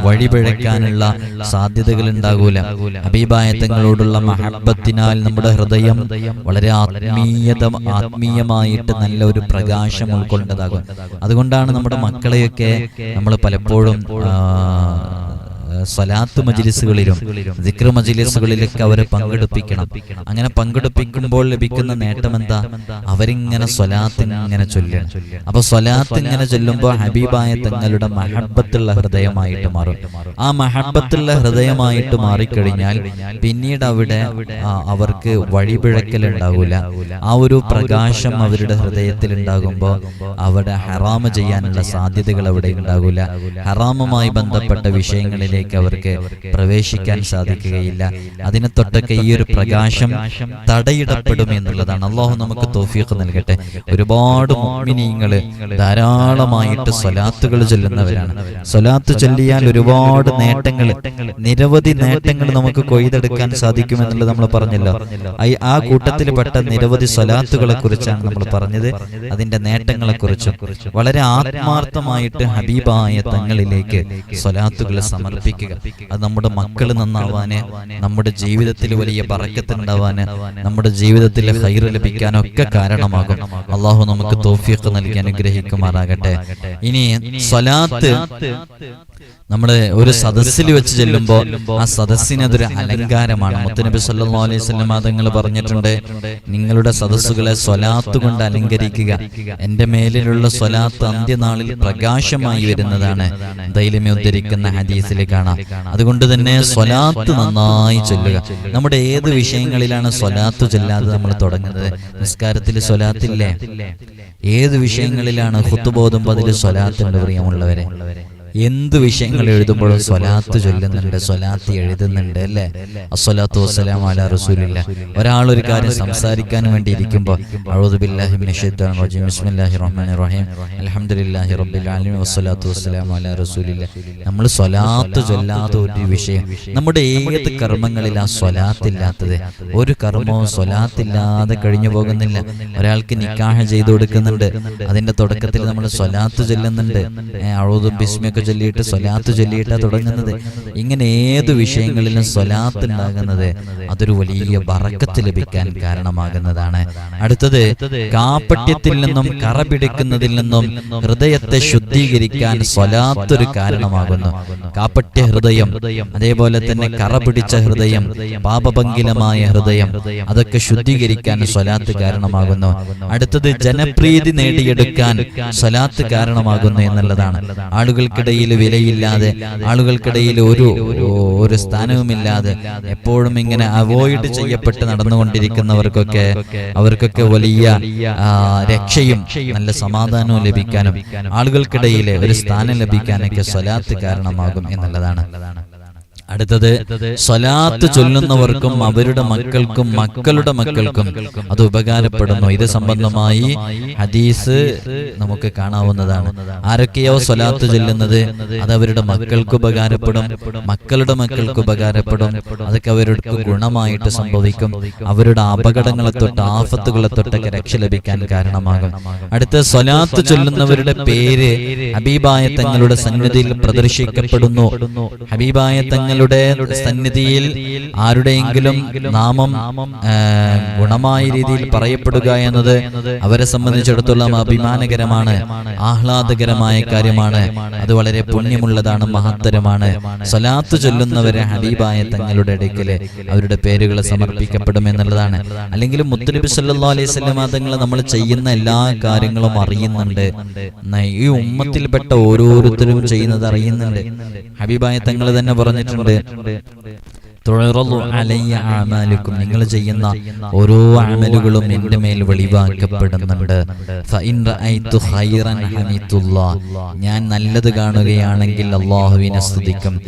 വഴിപിഴക്കാനുള്ള സാധ്യതകൾ ഉണ്ടാകൂല. ഹബീബായ തങ്ങളോടുള്ള മഹബത്തിനാൽ നമ്മുടെ ഹൃദയം വളരെ ആത്മീയത ആത്മീയമായിട്ട് നല്ല ഒരു പ്രകാശം ഉൾക്കൊണ്ടതാകും. അതുകൊണ്ടാണ് നമ്മുടെ മക്കളെയൊക്കെ നമ്മൾ പലപ്പോഴും ആ, സ്വലാത്ത് മജിലിസുകളിലും ദിക്ർ മജിലിസുകളിലൊക്കെ അവരെ പങ്കെടുപ്പിക്കണം. അങ്ങനെ പങ്കെടുപ്പിക്കുമ്പോൾ ലഭിക്കുന്ന നേട്ടം എന്താ അവരിങ്ങനെ സ്വലാത്ത് ഇങ്ങനെ ചൊല്ലണം അപ്പൊ സ്വലാത്ത് ഇങ്ങനെ ചൊല്ലുമ്പോൾ ഹബീബായ തങ്ങളുടെ മഹബത്തുള്ള ഹൃദയമായിട്ട് മാറും. ആ മഹബത്തുള്ള ഹൃദയമായിട്ട് മാറിക്കഴിഞ്ഞാൽ പിന്നീട് അവിടെ അവർക്ക് വഴിപിഴക്കൽ ഉണ്ടാവൂല. ആ ഒരു പ്രകാശം അവരുടെ ഹൃദയത്തിൽ ഉണ്ടാകുമ്പോൾ അവിടെ ഹറാമ ചെയ്യാനുള്ള സാധ്യതകൾ അവിടെ ഉണ്ടാകൂല ഹറാമുമായി ബന്ധപ്പെട്ട വിഷയങ്ങളിലേക്ക് അവർക്ക് പ്രവേശിക്കാൻ സാധിക്കുകയില്ല. അതിനെ തൊട്ടൊക്കെ ഈ ഒരു പ്രകാശം തടയിടപ്പെടും എന്നുള്ളതാണ്. അള്ളാഹു നമുക്ക് തോഫീഖ് നൽകട്ടെ. ഒരുപാട് മോമിനിയങ്ങൾ ധാരാളമായിട്ട് സ്വലാത്തുകൾ ചൊല്ലുന്നവരാണ്. സ്വലാത്ത് ചൊല്ലിയാൽ ഒരുപാട് നേട്ടങ്ങൾ നിരവധി നേട്ടങ്ങൾ നമുക്ക് കൊയ്തെടുക്കാൻ സാധിക്കും എന്നുള്ളത് നമ്മൾ പറഞ്ഞല്ലോ. ആ ആ കൂട്ടത്തിൽപ്പെട്ട നിരവധി സ്വലാത്തുകളെ കുറിച്ചാണ് നമ്മൾ പറഞ്ഞത്. അതിന്റെ നേട്ടങ്ങളെ കുറിച്ചും വളരെ ആത്മാർത്ഥമായിട്ട് ഹബീബായ തങ്ങളിലേക്ക് സ്വലാത്തുകൾ സമർപ്പിക്കുക അത് നമ്മുടെ മക്കൾ നന്നാവാന് നമ്മുടെ ജീവിതത്തിൽ വലിയ പറക്കത്തുണ്ടാവാന് നമ്മുടെ ജീവിതത്തിൽ ഹൈറ് ലഭിക്കാനൊക്കെ കാരണമാകും. അള്ളാഹു നമുക്ക് തോഫിയൊക്കെ നൽകി അനുഗ്രഹിക്കുമാറാകട്ടെ. ഇനി സ്വലാത്ത് നമ്മുടെ ഒരു സദസ്സിൽ വെച്ച് ചെല്ലുമ്പോൾ ആ സദസ്സിന് അതൊരു അലങ്കാരമാണ്. മുത്തനബി സല്ലാ അലൈഹി വസല്ലം തങ്ങൾ പറഞ്ഞിട്ടുണ്ട് നിങ്ങളുടെ സദസ്സുകളെ സ്വലാത്ത് കൊണ്ട് അലങ്കരിക്കുക. എന്റെ മേലിലുള്ള സ്വലാത്ത് അന്ത്യനാളിൽ പ്രകാശമായി വരുന്നതാണ്. ദൈലമി ഉദ്ധരിക്കുന്ന ഹദീസിൽ കാണാം. അതുകൊണ്ട് തന്നെ സ്വലാത്ത് നന്നായി ചൊല്ലുക. നമ്മുടെ ഏത് വിഷയങ്ങളിലാണ് സ്വലാത്ത് ചൊല്ലാതെ നമ്മൾ തുടങ്ങുന്നത്? നിസ്കാരത്തിൽ സ്വലാത്തില്ലേ? ഏത് വിഷയങ്ങളിലാണ് ഹുത്തുബോധം അതിൽ സ്വലാത്തുണ്ട് പ്രിയമുള്ളവരെ? എന്ത് വിഷയങ്ങൾ എഴുതുമ്പോഴും സ്വലാത്ത് ചൊല്ലുന്നുണ്ട്. സ്വലാത്ത് എഴുതുന്നുണ്ട് അല്ലേ? അസ്വലാത്തു വസ്സലാം അല റസൂലില്ല. ഒരാൾ ഒരു കാര്യം സംസാരിക്കാൻ വേണ്ടി ഇരിക്കുമ്പോൾ റജീം. ബിസ്മില്ലാഹി റഹീം. അൽഹംദുലില്ലാഹി റബ്ബിൽ ആലമീൻ. വസ്സലാത്തു വസ്സലാം അല റസൂലില്ല. നമ്മൾ സ്വലാത്ത് ചൊല്ലാത്ത ഒരു വിഷയം. നമ്മുടെ ഏത് കർമ്മങ്ങളിലാ സ്വലാത്ത് സ്വലാത്തില്ലാത്തത്? ഒരു കർമ്മവും സ്വലാത്തില്ലാതെ കഴിഞ്ഞു പോകുന്നില്ല. ഒരാൾക്ക് നിക്കാഹ ചെയ്തു കൊടുക്കുന്നുണ്ട്. അതിന്റെ തുടക്കത്തിൽ നമ്മൾ സ്വലാത്ത് ചൊല്ലുന്നുണ്ട്. അഴുതും ബിസ്മിയൊക്കെ ചൊല്ലിയിട്ട് സ്വലാത്ത് ചൊല്ലിയിട്ടാണ് തുടങ്ങുന്നത് ഇങ്ങനെ ഏത് വിഷയങ്ങളിലും സ്വലാത്ത് ഉണ്ടാകുന്നത് അതൊരു വലിയ വറക്കത്ത് ലഭിക്കാൻ കാരണമാകുന്നതാണ്. അടുത്തത് കാപ്പട്യത്തിൽ നിന്നും കറ പിടിക്കുന്നതിൽ നിന്നും ഹൃദയത്തെ ശുദ്ധീകരിക്കാൻ സ്വലാത്തൊരു കാരണമാകുന്നു. കാപ്പട്യ ഹൃദയം അതേപോലെ തന്നെ കറ പിടിച്ച ഹൃദയം പാപഭംഗിലമായ ഹൃദയം അതൊക്കെ ശുദ്ധീകരിക്കാൻ സ്വലാത്ത് കാരണമാകുന്നു. അടുത്തത് ജനപ്രീതി നേടിയെടുക്കാൻ സ്വലാത്ത് കാരണമാകുന്നു എന്നുള്ളതാണ്. ആളുകൾക്കിടയിൽ വിലയില്ലാതെ ആളുകൾക്കിടയിൽ ഒരു ഒരു സ്ഥാനവുമില്ലാതെ എപ്പോഴും ഇങ്ങനെ അവോയ്ഡ് ചെയ്യപ്പെട്ട് നടന്നുകൊണ്ടിരിക്കുന്നവർക്കൊക്കെ അവർക്കൊക്കെ വലിയ രക്ഷയും നല്ല സമാധാനവും ലഭിക്കാനും ആളുകൾക്കിടയിൽ ഒരു സ്ഥാനം ലഭിക്കാനൊക്കെ സ്വലാത്ത് കാരണമാകും എന്നുള്ളതാണ്. അടുത്തത് സ്വലാത്ത് ചൊല്ലുന്നവർക്കും അവരുടെ മക്കൾക്കും മക്കളുടെ മക്കൾക്കും അത് ഉപകാരപ്പെടുന്നു. ഇത് സംബന്ധമായി ഹദീസ് നമുക്ക് കാണാവുന്നതാണ്. ആരൊക്കെയോ സ്വലാത്ത് ചൊല്ലുന്നത് അത് അവരുടെ മക്കൾക്ക് ഉപകാരപ്പെടും. മക്കളുടെ മക്കൾക്ക് ഉപകാരപ്പെടും. അതൊക്കെ അവർക്ക് ഗുണമായിട്ട് സംഭവിക്കും. അവരുടെ അപകടങ്ങളെ തൊട്ട് ആഫത്തുകളെ തൊട്ടൊക്കെ രക്ഷ ലഭിക്കാൻ കാരണമാകും. അടുത്ത സ്വലാത്ത് ചൊല്ലുന്നവരുടെ പേര് ഹബീബായ തങ്ങളുടെ സന്നിധിയിൽ പ്രദർശിക്കപ്പെടുന്നു. ഹബീബായ തങ്ങളുടെ സന്നിധിയിൽ ആരുടെയെങ്കിലും നാമം ഗുണമായ രീതിയിൽ പറയപ്പെടുക എന്നത് അവരെ സംബന്ധിച്ചിടത്തോളം അഭിമാനകരമാണ് ആഹ്ലാദകരമായ കാര്യമാണ്. അത് വളരെ പുണ്യമുള്ളതാണ് മഹത്തരമാണ്. സ്വലാത്ത് ചൊല്ലുന്നവരെ ഹബീബായ തങ്ങളുടെ അടുക്കൽ അവരുടെ പേരുകൾ സമർപ്പിക്കപ്പെടും എന്നുള്ളതാണ്. അല്ലെങ്കിൽ മുത്തലിബി സല്ലാ അലൈഹി സ്വലം തങ്ങൾ നമ്മൾ ചെയ്യുന്ന എല്ലാ കാര്യങ്ങളും അറിയുന്നുണ്ട്. ഈ ഉമ്മത്തിൽപ്പെട്ട ഓരോരുത്തരും ചെയ്യുന്നത് അറിയുന്നുണ്ട്. ഹബീബായ തങ്ങൾ തന്നെ പറഞ്ഞിട്ടുണ്ട്. ആമാലുക്കും നിങ്ങൾ ചെയ്യുന്ന ഓരോ അമലുകളും എന്റെ മേൽ വെളിവാക്കപ്പെടുന്നുണ്ട്. ഞാൻ നല്ലത് കാണുകയാണെങ്കിൽ അള്ളാഹുവിനെ സ്തുതിക്കും.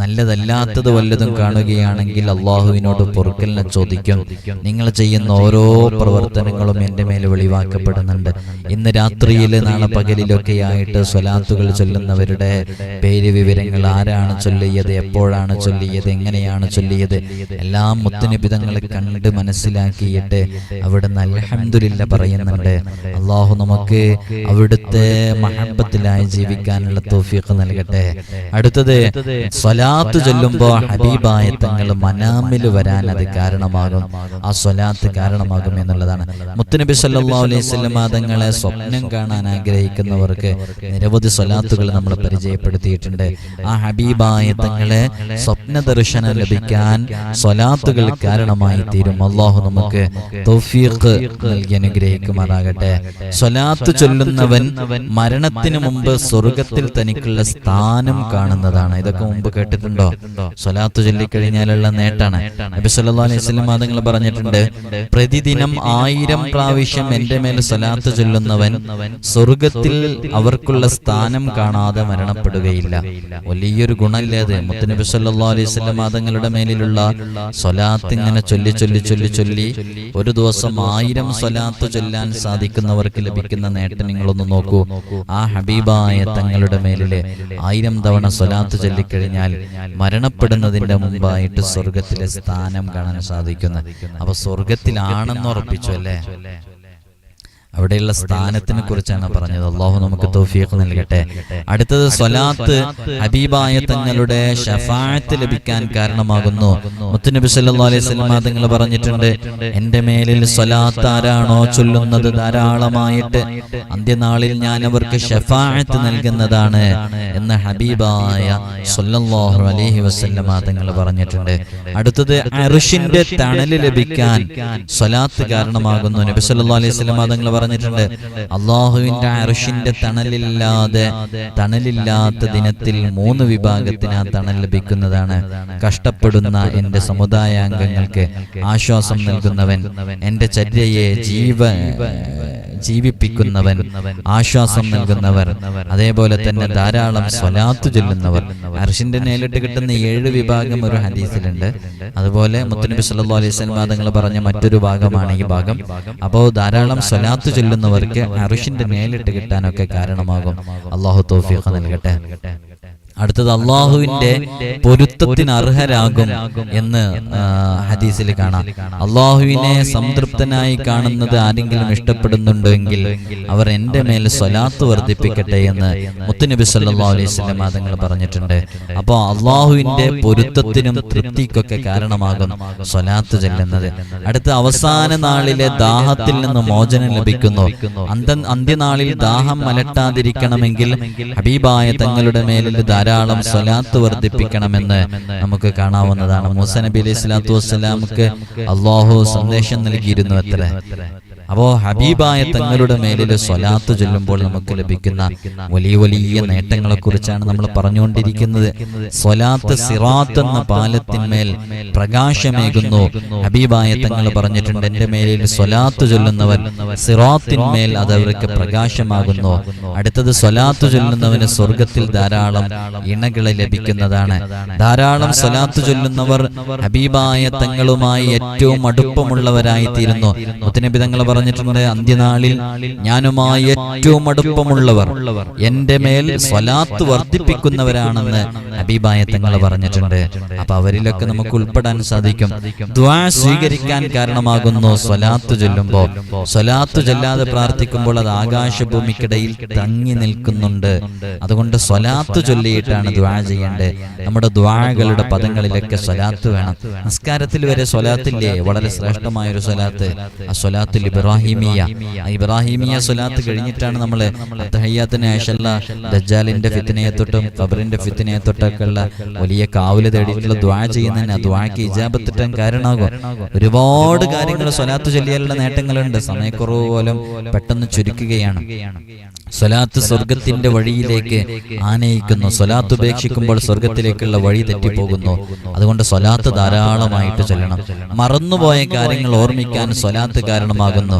നല്ലതല്ലാത്തത് വല്ലതും കാണുകയാണെങ്കിൽ അള്ളാഹുവിനോട് പൊറുക്കലിനെ ചോദിക്കും. നിങ്ങൾ ചെയ്യുന്ന ഓരോ പ്രവർത്തനങ്ങളും എന്റെ മേൽ വെളിവാക്കപ്പെടുന്നുണ്ട്. ഇന്ന് രാത്രിയിൽ നാളെ പകലിലൊക്കെ ആയിട്ട് സ്വലാത്തുകൾ ചൊല്ലുന്നവരുടെ പേര് വിവരങ്ങൾ ആരാണ് ചൊല്ലിയത് എപ്പോഴാണ് ചൊല്ലിയത് എങ്ങനെയാണ് ചൊല്ലിയത് എല്ലാം മുത്തനിബിതങ്ങളെ കണ്ട് മനസ്സിലാക്കിയിട്ട് അവിടെ അൽഹംദുലില്ല പറയുന്നുണ്ട്. അള്ളാഹു നമുക്ക് അവിടുത്തെ മഹബത്തിലായി ജീവിക്കാനുള്ള തോഫിയൊക്കെ നൽകട്ടെ. അടുത്തത് സ്വലാത്ത് ചൊല്ലുമ്പോൾ ഹബീബായ തങ്ങൾ മനാമിൽ വരാൻ അത് കാരണമാകും. ആ സ്വലാത്ത് കാരണമാകും എന്നുള്ളതാണ്. മുത്തുനബി സല്ലാ അലൈഹി വസല്ലം തങ്ങളെ സ്വപ്നം കാണാൻ ആഗ്രഹിക്കുന്നവർക്ക് നിരവധി സ്വലാത്തുകൾ നമ്മൾ പരിചയപ്പെടുത്തിയിട്ടുണ്ട്. ആ ഹബീബായ തങ്ങളെ സ്വപ്ന ദർശനം ലഭിക്കാൻ സ്വലാത്തുകൾ കാരണമായി തീരും. അള്ളാഹു നമുക്ക് തൗഫീഖ് നൽകി അനുഗ്രഹിക്കുമാറാകട്ടെ. സ്വലാത്ത് ചൊല്ലുന്നവൻ മരണത്തിന് മുമ്പ് സ്വർഗത്തിൽ തനിക്കുള്ള സ്ഥാനം കാണുന്നതാണ്. ഇതൊക്കെ മുമ്പ് കേട്ടിട്ടുണ്ടോ? സ്വലാത്ത് ചൊല്ലിക്കഴിഞ്ഞാലുള്ള നേട്ടാണ്. നബി സല്ലല്ലാഹു അലൈഹി വസല്ലം തങ്ങൾ പറഞ്ഞിട്ടുണ്ട് പ്രതിദിനം ആയിരം പ്രാവശ്യം എന്റെ മേൽ സ്വലാത്ത് ചൊല്ലുന്നവൻ സ്വർഗത്തിൽ അവർക്കുള്ള സ്ഥാനം കാണാതെ മരണപ്പെടുകയില്ല. വലിയൊരു ഗുണമില്ലേ അത്? മുത്തനബി സല്ലല്ലാഹു അലൈഹി വസല്ലം തങ്ങളുടെ മേലിലുള്ള സ്വലാത്ത് ഇങ്ങനെ ചൊല്ലി ചൊല്ലി ചൊല്ലി ചൊല്ലി ഒരു ദിവസം ആയിരം സ്വലാത്ത് ചൊല്ലാൻ സാധിക്കുന്നവർക്ക് ലഭിക്കുന്ന നേട്ടം നിങ്ങളൊന്ന് നോക്കൂ. ആ ഹബീബായ തങ്ങളുടെ മേലിലെ ആയിരം തവണ സ്വലാത്ത് ചൊല്ലിക്കഴിഞ്ഞാൽ മരണപ്പെടുന്നതിന്റെ മുമ്പായിട്ട് സ്വർഗത്തിലെ സ്ഥാനം കാണാൻ സാധിക്കുന്നു. അപ്പൊ സ്വർഗത്തിലാണെന്ന് ഉറപ്പിച്ചു അല്ലേ? അവിടെയുള്ള സ്ഥാനത്തിനെ കുറിച്ചാണ് പറഞ്ഞത്. അള്ളാഹു നമുക്ക് തൗഫീഖ് നൽകട്ടെ. അടുത്തത് സ്വലാത്ത് ഹബീബായ തങ്ങളുടെ ഷഫായത്ത് ലഭിക്കാൻ കാരണമാകുന്നു. മുത്തുനബി സല്ലു അലൈഹി വസല്ലം തങ്ങൾ പറഞ്ഞിട്ടുണ്ട് എന്റെ മേലിൽ സ്വലാത്ത് ആരാണോ ചൊല്ലുന്നത് ധാരാളമായിട്ട് അന്ത്യനാളിൽ ഞാൻ അവർക്ക് ഷഫായത്ത് നൽകുന്നതാണ് എന്ന് ഹബീബായ സല്ലല്ലാഹു അലൈഹി വസല്ലം തങ്ങൾ പറഞ്ഞിട്ടുണ്ട്. അടുത്തത് അർഷിന്റെ തണൽ ലഭിക്കാൻ സ്വലാത്ത് കാരണമാകുന്നു. നബി സല്ലു അലൈഹി വസല്ലം തങ്ങൾ പറഞ്ഞിട്ടുണ്ട്. അള്ളാഹുവിന്റെ അറിഷിന്റെ തണലില്ലാതെ തണലില്ലാത്ത ദിനത്തിൽ മൂന്ന് വിഭാഗത്തിന് ആ തണൽ ലഭിക്കുന്നതാണ്. കഷ്ടപ്പെടുന്ന എന്റെ സമുദായാംഗങ്ങൾക്ക് ആശ്വാസം നൽകുന്നവൻ എന്റെ ചര്യയെ ജീവ ജീവിപ്പിക്കുന്നവൻ ആശ്വാസം നൽകുന്നവർ അതേപോലെ തന്നെ ധാരാളം സ്വലാത്തു ചൊല്ലുന്നവർ. അർഷിന്റെ നേരിട്ട് കിട്ടുന്ന ഏഴ് വിഭാഗം ഒരു ഹദീസിലുണ്ട്. അതുപോലെ മുത്തനബി സല്ലു അലൈഹി തങ്ങൾ പറഞ്ഞ മറ്റൊരു ഭാഗമാണ് ഈ ഭാഗം. അപ്പോൾ ധാരാളം സ്വലാത്ത് ചൊല്ലുന്നവർക്ക് അർഷിന്റെ നേരിട്ട് കിട്ടാനൊക്കെ കാരണമാകും. അള്ളാഹു തോഫിയൊക്കെ നൽകട്ടെ. അടുത്തത് അള്ളാഹുവിന്റെ പൊരുത്തത്തിന് അർഹരാകും എന്ന് ഹദീസിൽ കാണാം. അള്ളാഹുവിനെ സംതൃപ്തനായി കാണുന്നത് ആരെങ്കിലും ഇഷ്ടപ്പെടുന്നുണ്ടെങ്കിൽ അവർ എന്റെ മേൽ സ്വലാത്ത് വർദ്ധിപ്പിക്കട്ടെ എന്ന് മുത്തുനബി സല്ലാ അലൈഹി മാതങ്ങൾ തങ്ങൾ പറഞ്ഞിട്ടുണ്ട്. അപ്പോൾ അള്ളാഹുവിന്റെ പൊരുത്തത്തിനും തൃപ്തിക്കൊക്കെ കാരണമാകും സ്വലാത്ത് ചെല്ലുന്നത്. അടുത്ത അവസാന നാളിലെ ദാഹത്തിൽ നിന്ന് മോചനം ലഭിക്കുന്നു. അന്ത്യനാളിൽ ദാഹം മലട്ടാതിരിക്കണമെങ്കിൽ ഹബീബായ തങ്ങളുടെ മേലിൽ ധാരാളം സ്വലാത്ത് വർദ്ധിപ്പിക്കണമെന്ന് നമുക്ക് കാണാവുന്നതാണ്. മൂസ നബി അലൈഹി സ്വലാത്തു വസ്സലാമുക്ക് അള്ളാഹു സന്ദേശം നൽകിയിരുന്നു അത്ര. അപ്പോ ഹബീബായ തങ്ങളുടെ മേലിൽ സ്വലാത്ത് ചൊല്ലുമ്പോൾ നമുക്ക് ലഭിക്കുന്ന വലിയ വലിയ നേട്ടങ്ങളെ കുറിച്ചാണ് നമ്മൾ പറഞ്ഞുകൊണ്ടിരിക്കുന്നത്. സ്വലാത്ത് സിറാത്ത് എന്ന പാലത്തിന്മേൽ പ്രകാശമേകുന്നു. ഹബീബായ തങ്ങൾ പറഞ്ഞിട്ടുണ്ട്. എന്റെ മേലിൽ സ്വലാത്ത് ചൊല്ലുന്നവൻ സിറാത്തിന്മേൽ അത് അവർക്ക് പ്രകാശമാകുന്നു. അടുത്തത് സ്വലാത്ത് ചൊല്ലുന്നവന് സ്വർഗത്തിൽ ധാരാളം ഇണകളെ ലഭിക്കുന്നതാണ്. ധാരാളം സ്വലാത്ത് ചൊല്ലുന്നവർ ഹബീബായ തങ്ങളുമായി ഏറ്റവും അടുപ്പമുള്ളവരായി തീരുന്നു. മുത്തനബി തങ്ങൾ പറഞ്ഞിട്ടുണ്ട് അന്ത്യനാളിൽ ഞാനുമായി ഏറ്റവും അടുപ്പമുള്ളവർ എന്റെ മേൽ സ്വലാത്ത് വർദ്ധിപ്പിക്കുന്നവരാണെന്ന് ഹബീബായ തങ്ങൾ പറഞ്ഞിട്ടുണ്ട്. അപ്പൊ അവരിലൊക്കെ നമുക്ക് ഉൾപ്പെടാൻ സാധിക്കും. ദ്വാ സ്വീകരിക്കാൻ കാരണമാകുന്നു സ്വലാത്ത് ചൊല്ലുമ്പോൾ സ്വലാത്ത് ചൊല്ലാതെ പ്രാർത്ഥിക്കുമ്പോൾ അത് ആകാശഭൂമിക്കിടയിൽ തങ്ങി നിൽക്കുന്നുണ്ട്. അതുകൊണ്ട് സ്വലാത്ത് ചൊല്ലിയിട്ടാണ് ദ്വാ ചെയ്യേണ്ടത്. നമ്മുടെ ദ്വാകളുടെ പദങ്ങളിലൊക്കെ സ്വലാത്ത് വേണം. നിസ്കാരത്തിൽ വരെ സ്വലാത്തില്ലേ? വളരെ ശ്രേഷ്ഠമായ ഒരു സ്വലാത്ത്. ആ സ്വലാത്തുൽ ഇബ്രാഹിമിയ. ഇബ്രാഹിമിയ. സ്വലാത്ത് കഴിഞ്ഞിട്ടാണ് നമ്മൾ ദജാലിന്റെ ഫിത്തിനെ ഫിത്തിനയെ തൊട്ടും ഖബറിന്റെ ഫിത്തിനയെ തൊട്ടൊക്കെ ഉള്ള വലിയ കാവൽ തേടിയിട്ടുള്ള ദ്വാ ചെയ്യുന്നതിന് ആ ദ്വാക്ക് ഇജാബത്തിട്ടാൻ കാരണമാകും ഒരുപാട് കാര്യങ്ങൾ സ്വലാത്ത് ചൊല്ലിയാലുള്ള നേട്ടങ്ങളുണ്ട്. സമയക്കുറവ് പോലും പെട്ടെന്ന് ചുരുക്കുകയാണ്. സ്വലാത്ത് സ്വർഗത്തിന്റെ വഴിയിലേക്ക് ആനയിക്കുന്നു. സ്വലാത്ത് ഉപേക്ഷിക്കുമ്പോൾ സ്വർഗത്തിലേക്കുള്ള വഴി തെറ്റിപ്പോകുന്നു. അതുകൊണ്ട് സ്വലാത്ത് ധാരാളമായിട്ട് ചൊല്ലണം. മറന്നുപോയ കാര്യങ്ങൾ ഓർമ്മിക്കാൻ സ്വലാത്ത് കാരണമാകുന്നു.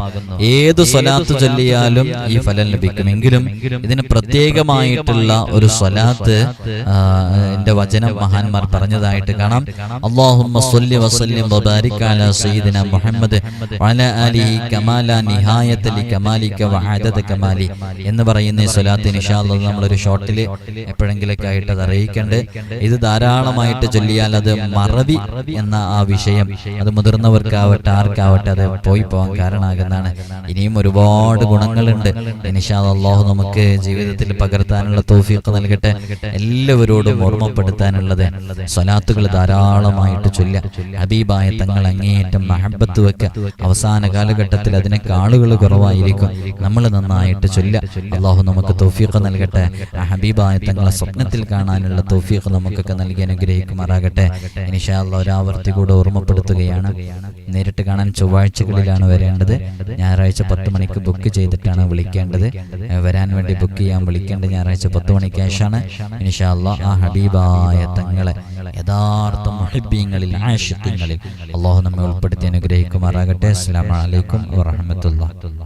ഏത് സ്വലാത്ത് ചൊല്ലിയാലും ഈ ഫലം ലഭിക്കുമെങ്കിലും ഇതിന് പ്രത്യേകമായിട്ടുള്ള ഒരു സ്വലാത്ത് എന്റെ വചനം മഹാന്മാർ പറഞ്ഞതായിട്ട് കാണാം. അള്ളാഹുമ്മ സ്വല്ലി വസല്ലിം വബാരിക് അലാ സയ്യിദിന മുഹമ്മദ് വഅലാ ആലിഹി കമാല നിഹായത ലി കമാലിക വഅദദ കമാലി എന്ന് പറയുന്ന ഈ സ്വലാത്ത് ഇൻഷാ അല്ലാഹ് നമ്മളൊരു ഷോട്ടിൽ എപ്പോഴെങ്കിലൊക്കെ ആയിട്ട് അത് അറിയിക്കണ്ട്. ഇത് ധാരാളമായിട്ട് ചൊല്ലിയാൽ അത് മറവി എന്ന ആ വിഷയം. അത് മുതിർന്നവർക്കാവട്ടെ ആർക്കാവട്ടെ അത് പോയി പോകാൻ കാരണമാകുന്നതാണ് ഇനിയും ഒരുപാട് ഗുണങ്ങളുണ്ട്. അള്ളാഹു നമുക്ക് ജീവിതത്തിൽ പകർത്താനുള്ള തോഫിയൊക്കെ നൽകട്ടെ. എല്ലാവരോടും ഓർമ്മപ്പെടുത്താനുള്ളത് സ്വലാത്തുകൾ ധാരാളമായിട്ട് ചൊല്ല ഹബീബായ തങ്ങൾ അങ്ങേയറ്റം മഹബത്ത് വെക്ക അവസാന കാലഘട്ടത്തിൽ അതിനൊക്കെ ആളുകൾ കുറവായിരിക്കും. നമ്മൾ നന്നായിട്ട് ചൊല്ല അള്ളാഹു നമുക്ക് തോഫിയൊക്കെ നൽകട്ടെ. ഹബീബായ തങ്ങളെ സ്വപ്നത്തിൽ കാണാനുള്ള തോഫിയൊക്കെ നമുക്കൊക്കെ നൽകി അനുഗ്രഹിക്കുമാറാകട്ടെ. ഇനിഷാ അള്ളാഹ് ഒരാവർത്തി കൂടെ ഓർമ്മപ്പെടുത്തുകയാണ്. നേരിട്ട് കാണാൻ ചൊവ്വാഴ്ചകളിലാണ് വരേണ്ടത്. ഞായറാഴ്ച പത്ത് മണിക്ക് ബുക്ക് ചെയ്തിട്ടാണ് വിളിക്കേണ്ടത്. വരാൻ വേണ്ടി ബുക്ക് ചെയ്യാൻ വിളിക്കേണ്ടത് ഞായറാഴ്ച പത്ത് മണിക്ക് ശേഷമാണ് ഇൻഷാല്ല ആ ഹബീബായ തങ്ങളെ യഥാർത്ഥ മുഹിബീങ്ങളിൽ ആഷിത്യങ്ങളിൽ അള്ളാഹു നമ്മെ ഉൾപ്പെടുത്തി അനുഗ്രഹിക്കുമാറാകട്ടെ. അസ്സാം അലൈക്കും വറഹ്മത്തുള്ളാഹി.